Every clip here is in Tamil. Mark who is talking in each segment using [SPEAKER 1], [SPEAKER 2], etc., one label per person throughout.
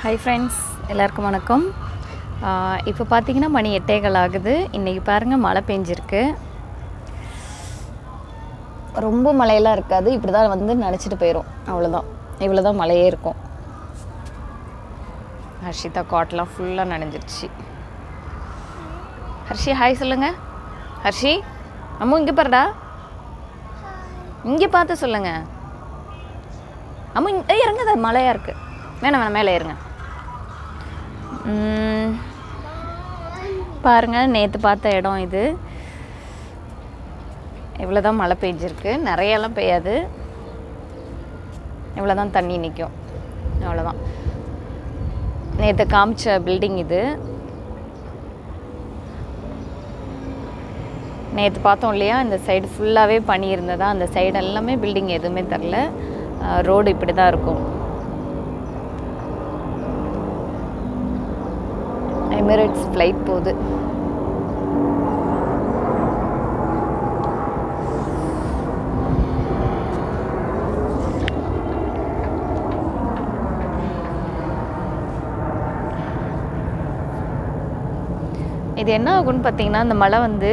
[SPEAKER 1] ஹாய் ஃப்ரெண்ட்ஸ் எல்லாருக்கும் வணக்கம். இப்போ பார்த்தீங்கன்னா மணி எட்டேகள் ஆகுது. இன்றைக்கி பாருங்கள் மழை பெஞ்சிருக்கு. ரொம்ப மழையெல்லாம் இருக்காது. இப்படி தான் வந்து நினச்சிட்டு போயிடும் அவ்வளோதான் இவ்வளோ தான் மழையே இருக்கும். ஹர்ஷிதா காட்டெலாம் ஃபுல்லாக நனைஞ்சிருச்சு. ஹர்ஷி ஹாய் சொல்லுங்கள் ஹர்ஷி அம்மு இங்கே பாருடா. இங்கே பார்த்து சொல்லுங்கள் அம்மா இங்க- ஏய், இறங்காத மழையாக இருக்குது வேணாம் வேணாம் மேலே ஏறுங்க. பாருங்க நேற்று பார்த்த இடம் இது. இவ்வளோ தான் மழை பெஞ்சிருக்கு. நிறையெல்லாம் பெய்யாது. இவ்வளோ தான் தண்ணி நிற்கும் அவ்வளோதான் நேற்று காமிச்ச பில்டிங் இது. நேற்று பார்த்தோம் இல்லையா? இந்த சைடு ஃபுல்லாகவே பனி இருந்ததா? அந்த சைடு எல்லாமே பில்டிங் எதுவுமே தெரில. ரோடு இப்படி தான் இருக்கும். எமிரேட்ஸ் ஃப்ளைட் போகுது. இது என்ன ஆகும்னு பார்த்தீங்கன்னா இந்த மழை வந்து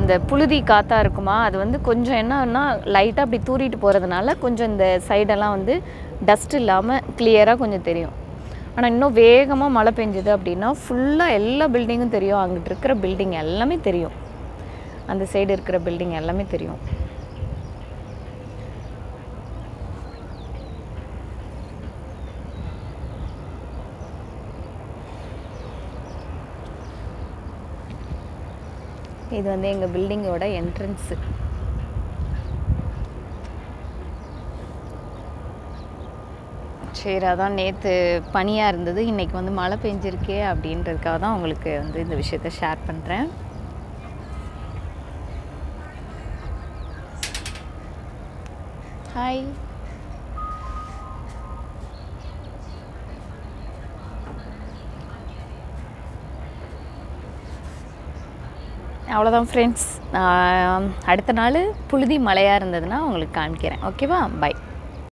[SPEAKER 1] இந்த புழுதி காற்றா இருக்குமா அது வந்து கொஞ்சம் என்னன்னா லைட்டாக அப்படி தூறிட்டு போகிறதுனால கொஞ்சம் இந்த சைடெல்லாம் வந்து டஸ்ட் இல்லாமல் கிளியராக கொஞ்சம் தெரியும். ஆனால் இன்னும் வேகமாக மழை பெஞ்சுது அப்படின்னா ஃபுல்லாக எல்லா பில்டிங்கும் தெரியும். அங்கிட்டு இருக்கிற பில்டிங் எல்லாமே தெரியும். அந்த சைடு இருக்கிற பில்டிங் எல்லாமே தெரியும். இது வந்து எங்கள் பில்டிங்கோட என்ட்ரன்ஸு. சரி அதான் நேற்று பனியாக இருந்தது. இன்றைக்கி வந்து மழை பெஞ்சிருக்கே அப்படின்றதுக்காக தான் உங்களுக்கு வந்து இந்த விஷயத்த ஷேர் பண்ணுறேன் ஹாய். அவ்வளோதான் ஃப்ரெண்ட்ஸ் அடுத்த நாள் புழுதி மழையாக இருந்ததுன்னா உங்களுக்கு காமிக்கிறேன். ஓகேவா பை